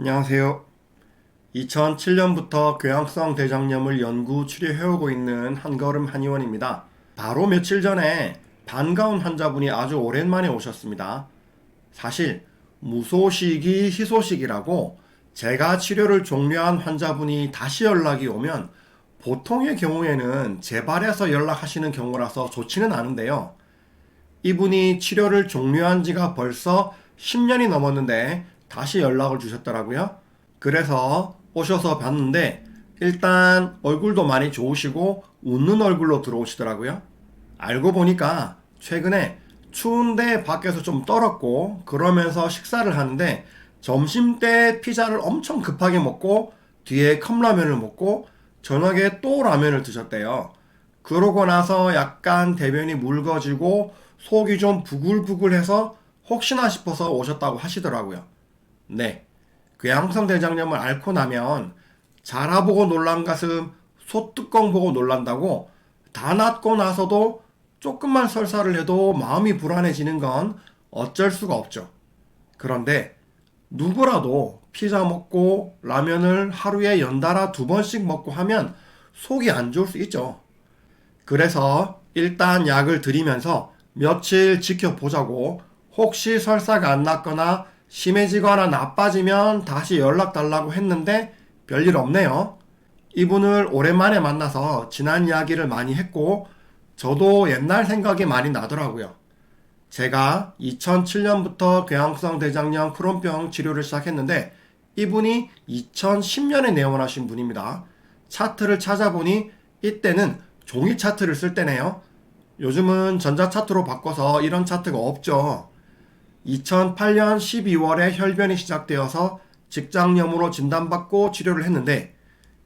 안녕하세요. 2007년부터 교양성 대장염을 연구 치료해오고 있는 한걸음 한의원입니다. 바로 며칠 전에 반가운 환자분이 아주 오랜만에 오셨습니다. 사실 무소식이 희소식이라고 제가 치료를 종료한 환자분이 다시 연락이 오면 보통의 경우에는 재발해서 연락하시는 경우라서 좋지는 않은데요. 이분이 치료를 종료한 지가 벌써 10년이 넘었는데 다시 연락을 주셨더라고요. 그래서 오셔서 봤는데 일단 얼굴도 많이 좋으시고 웃는 얼굴로 들어오시더라고요. 알고 보니까 최근에 추운데 밖에서 좀 떨었고 그러면서 식사를 하는데 점심 때 피자를 엄청 급하게 먹고 뒤에 컵라면을 먹고 저녁에 또 라면을 드셨대요. 그러고 나서 약간 대변이 묽어지고 속이 좀 부글부글해서 혹시나 싶어서 오셨다고 하시더라고요. 네. 괴항성 대장염을 앓고 나면 자라 보고 놀란 가슴, 소뚜껑 보고 놀란다고 다 낫고 나서도 조금만 설사를 해도 마음이 불안해지는 건 어쩔 수가 없죠. 그런데 누구라도 피자 먹고 라면을 하루에 연달아 두 번씩 먹고 하면 속이 안 좋을 수 있죠. 그래서 일단 약을 드리면서 며칠 지켜보자고 혹시 설사가 안 났거나 심해지거나 나빠지면 다시 연락 달라고 했는데 별일 없네요. 이분을 오랜만에 만나서 지난 이야기를 많이 했고 저도 옛날 생각이 많이 나더라고요. 제가 2007년부터 궤양성 대장염 크론병 치료를 시작했는데 이분이 2010년에 내원하신 분입니다. 차트를 찾아보니 이때는 종이 차트를 쓸 때네요. 요즘은 전자 차트로 바꿔서 이런 차트가 없죠. 2008년 12월에 혈변이 시작되어서 직장염으로 진단받고 치료를 했는데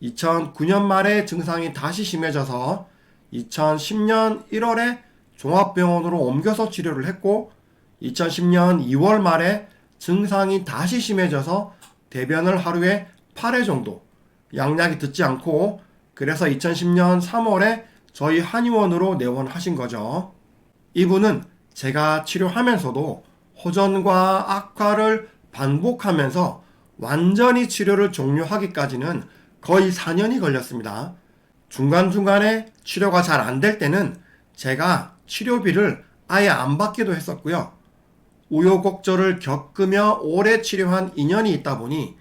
2009년 말에 증상이 다시 심해져서 2010년 1월에 종합병원으로 옮겨서 치료를 했고 2010년 2월 말에 증상이 다시 심해져서 대변을 하루에 8회 정도 양약이 듣지 않고 그래서 2010년 3월에 저희 한의원으로 내원하신 거죠. 이분은 제가 치료하면서도 호전과 악화를 반복하면서 완전히 치료를 종료하기까지는 거의 4년이 걸렸습니다. 중간중간에 치료가 잘 안 될 때는 제가 치료비를 아예 안 받기도 했었고요. 우여곡절을 겪으며 오래 치료한 인연이 있다 보니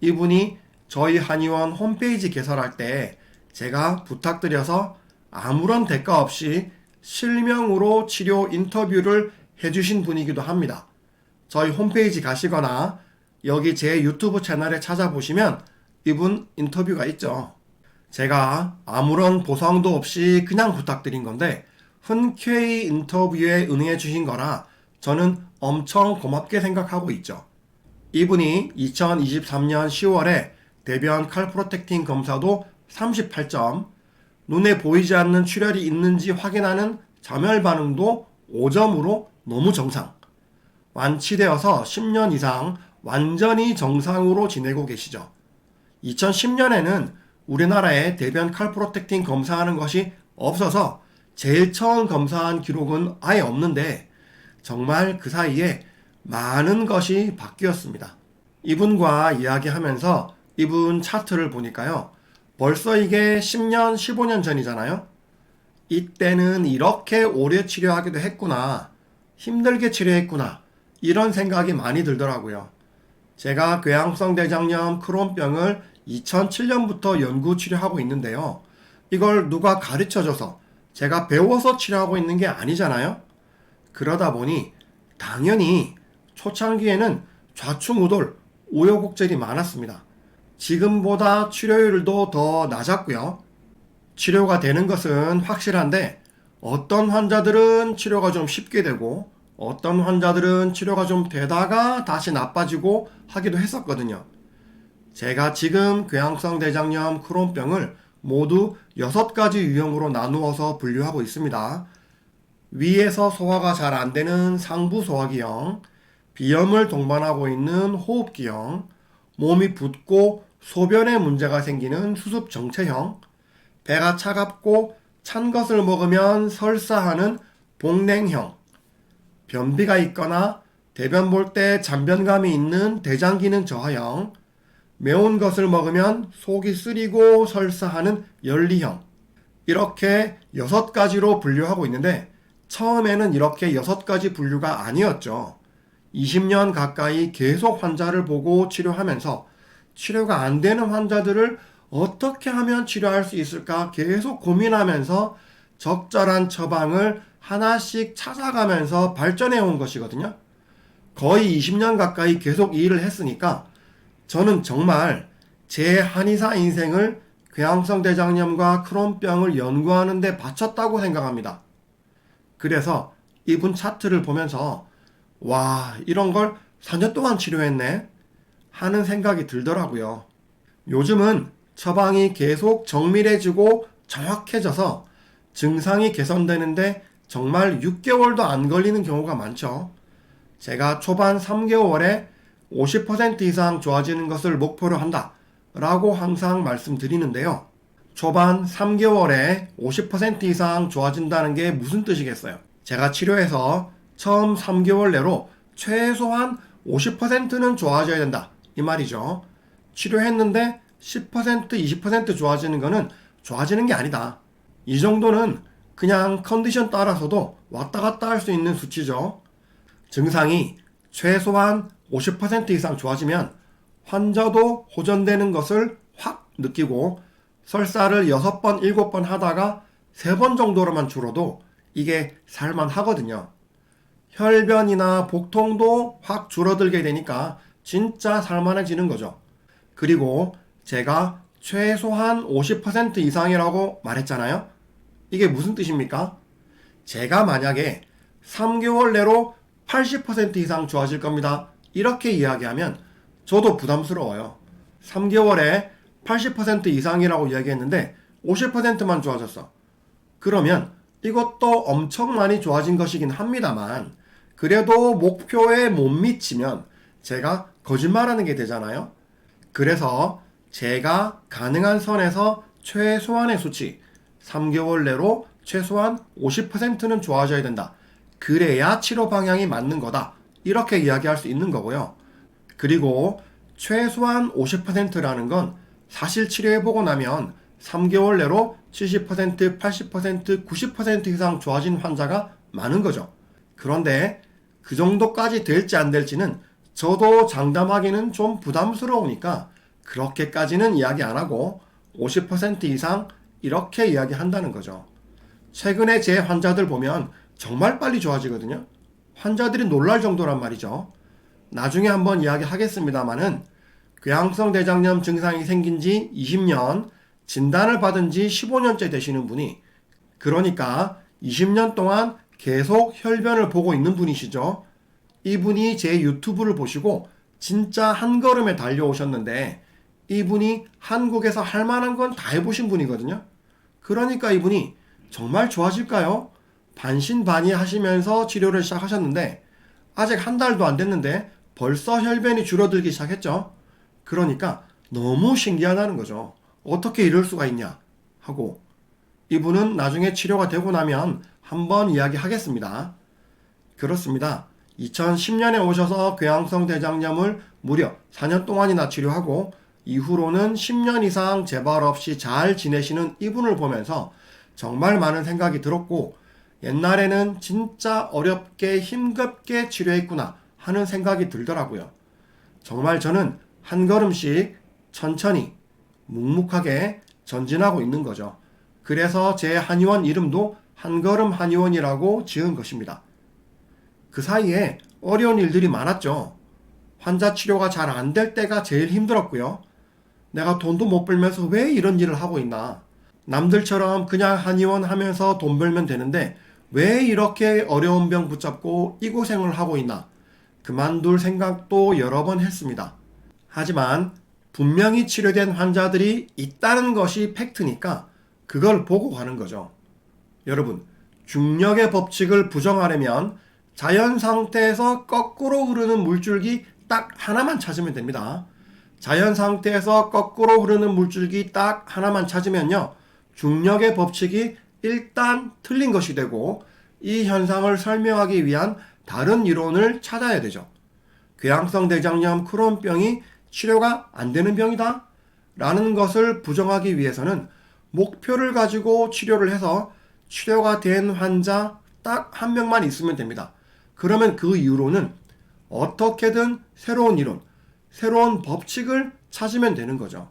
이분이 저희 한의원 홈페이지 개설할 때 제가 부탁드려서 아무런 대가 없이 실명으로 치료 인터뷰를 해주신 분이기도 합니다. 저희 홈페이지 가시거나 여기 제 유튜브 채널에 찾아보시면 이분 인터뷰가 있죠. 제가 아무런 보상도 없이 그냥 부탁드린 건데 흔쾌히 인터뷰에 응해 주신 거라 저는 엄청 고맙게 생각하고 있죠. 이분이 2023년 10월에 대변 칼프로텍틴 검사도 38점, 눈에 보이지 않는 출혈이 있는지 확인하는 자멸 반응도 5점으로 너무 정상. 완치되어서 10년 이상 완전히 정상으로 지내고 계시죠. 2010년에는 우리나라에 대변 칼프로텍틴 검사하는 것이 없어서 제일 처음 검사한 기록은 아예 없는데 정말 그 사이에 많은 것이 바뀌었습니다. 이분과 이야기하면서 이분 차트를 보니까요. 벌써 이게 10년, 15년 전이잖아요. 이때는 이렇게 오래 치료하기도 했구나. 힘들게 치료했구나. 이런 생각이 많이 들더라고요. 제가 궤양성 대장염 크론병을 2007년부터 연구 치료하고 있는데요. 이걸 누가 가르쳐 줘서 제가 배워서 치료하고 있는 게 아니잖아요. 그러다 보니 당연히 초창기에는 좌충우돌, 우여곡절이 많았습니다. 지금보다 치료율도 더 낮았고요. 치료가 되는 것은 확실한데 어떤 환자들은 치료가 좀 쉽게 되고 어떤 환자들은 치료가 좀 되다가 다시 나빠지고 하기도 했었거든요. 제가 지금 궤양성 대장염 크론병을 모두 6가지 유형으로 나누어서 분류하고 있습니다. 위에서 소화가 잘 안 되는 상부 소화기형, 비염을 동반하고 있는 호흡기형, 몸이 붓고 소변에 문제가 생기는 수습 정체형, 배가 차갑고 찬 것을 먹으면 설사하는 복냉형, 변비가 있거나 대변 볼 때 잔변감이 있는 대장 기능 저하형, 매운 것을 먹으면 속이 쓰리고 설사하는 열리형. 이렇게 여섯 가지로 분류하고 있는데 처음에는 이렇게 여섯 가지 분류가 아니었죠. 20년 가까이 계속 환자를 보고 치료하면서 치료가 안 되는 환자들을 어떻게 하면 치료할 수 있을까 계속 고민하면서 적절한 처방을 하나씩 찾아가면서 발전해 온 것이거든요. 거의 20년 가까이 계속 이 일을 했으니까 저는 정말 제 한의사 인생을 궤양성 대장염과 크론병을 연구하는 데 바쳤다고 생각합니다. 그래서 이분 차트를 보면서 와, 이런 걸 4년 동안 치료했네? 하는 생각이 들더라고요. 요즘은 처방이 계속 정밀해지고 정확해져서 증상이 개선되는데 정말 6개월도 안 걸리는 경우가 많죠. 제가 초반 3개월에 50% 이상 좋아지는 것을 목표로 한다. 라고 항상 말씀드리는데요. 초반 3개월에 50% 이상 좋아진다는 게 무슨 뜻이겠어요? 제가 치료해서 처음 3개월 내로 최소한 50%는 좋아져야 된다. 이 말이죠. 치료했는데 10% 20% 좋아지는 거는 좋아지는 게 아니다. 이 정도는 그냥 컨디션 따라서도 왔다 갔다 할 수 있는 수치죠. 증상이 최소한 50% 이상 좋아지면 환자도 호전되는 것을 확 느끼고 설사를 6번, 7번 하다가 3번 정도로만 줄어도 이게 살만 하거든요. 혈변이나 복통도 확 줄어들게 되니까 진짜 살만해지는 거죠. 그리고 제가 최소한 50% 이상이라고 말했잖아요. 이게 무슨 뜻입니까? 제가 만약에 3개월 내로 80% 이상 좋아질 겁니다. 이렇게 이야기하면 저도 부담스러워요. 3개월에 80% 이상이라고 이야기했는데 50%만 좋아졌어. 그러면 이것도 엄청 많이 좋아진 것이긴 합니다만 그래도 목표에 못 미치면 제가 거짓말하는 게 되잖아요. 그래서 제가 가능한 선에서 최소한의 수치 3개월 내로 최소한 50%는 좋아져야 된다. 그래야 치료 방향이 맞는 거다. 이렇게 이야기할 수 있는 거고요. 그리고 최소한 50%라는 건 사실 치료해보고 나면 3개월 내로 70%, 80%, 90% 이상 좋아진 환자가 많은 거죠. 그런데 그 정도까지 될지 안 될지는 저도 장담하기는 좀 부담스러우니까 그렇게까지는 이야기 안 하고 50% 이상 이렇게 이야기한다는 거죠. 최근에 제 환자들 보면 정말 빨리 좋아지거든요. 환자들이 놀랄 정도란 말이죠. 나중에 한번 이야기하겠습니다만은 궤양성 대장염 증상이 생긴 지 20년, 진단을 받은 지 15년째 되시는 분이 그러니까 20년 동안 계속 혈변을 보고 있는 분이시죠. 이분이 제 유튜브를 보시고 진짜 한 걸음에 달려오셨는데 이분이 한국에서 할 만한 건 다 해보신 분이거든요. 그러니까 이분이 정말 좋아질까요? 반신반의 하시면서 치료를 시작하셨는데 아직 한 달도 안 됐는데 벌써 혈변이 줄어들기 시작했죠. 그러니까 너무 신기하다는 거죠. 어떻게 이럴 수가 있냐 하고 이분은 나중에 치료가 되고 나면 한번 이야기하겠습니다. 그렇습니다. 2010년에 오셔서 궤양성 대장염을 무려 4년 동안이나 치료하고 이후로는 10년 이상 재발 없이 잘 지내시는 이분을 보면서 정말 많은 생각이 들었고 옛날에는 진짜 어렵게 힘겹게 치료했구나 하는 생각이 들더라고요. 정말 저는 한 걸음씩 천천히 묵묵하게 전진하고 있는 거죠. 그래서 제 한의원 이름도 한걸음 한의원이라고 지은 것입니다. 그 사이에 어려운 일들이 많았죠. 환자 치료가 잘 안 될 때가 제일 힘들었고요. 내가 돈도 못 벌면서 왜 이런 일을 하고 있나. 남들처럼 그냥 한의원 하면서 돈 벌면 되는데 왜 이렇게 어려운 병 붙잡고 이 고생을 하고 있나. 그만둘 생각도 여러 번 했습니다. 하지만 분명히 치료된 환자들이 있다는 것이 팩트니까 그걸 보고 가는 거죠. 여러분, 중력의 법칙을 부정하려면 자연 상태에서 거꾸로 흐르는 물줄기 딱 하나만 찾으면 됩니다. 자연 상태에서 거꾸로 흐르는 물줄기 딱 하나만 찾으면요. 중력의 법칙이 일단 틀린 것이 되고 이 현상을 설명하기 위한 다른 이론을 찾아야 되죠. 궤양성 대장염 크론병이 치료가 안 되는 병이다. 라는 것을 부정하기 위해서는 목표를 가지고 치료를 해서 치료가 된 환자 딱 한 명만 있으면 됩니다. 그러면 그 이후로는 어떻게든 새로운 이론, 새로운 법칙을 찾으면 되는 거죠.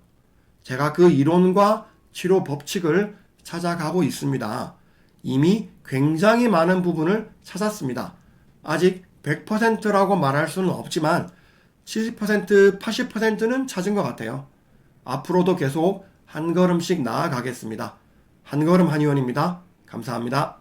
제가 그 이론과 치료 법칙을 찾아가고 있습니다. 이미 굉장히 많은 부분을 찾았습니다. 아직 100%라고 말할 수는 없지만 70%, 80%는 찾은 것 같아요. 앞으로도 계속 한 걸음씩 나아가겠습니다. 한 걸음 한의원입니다. 감사합니다.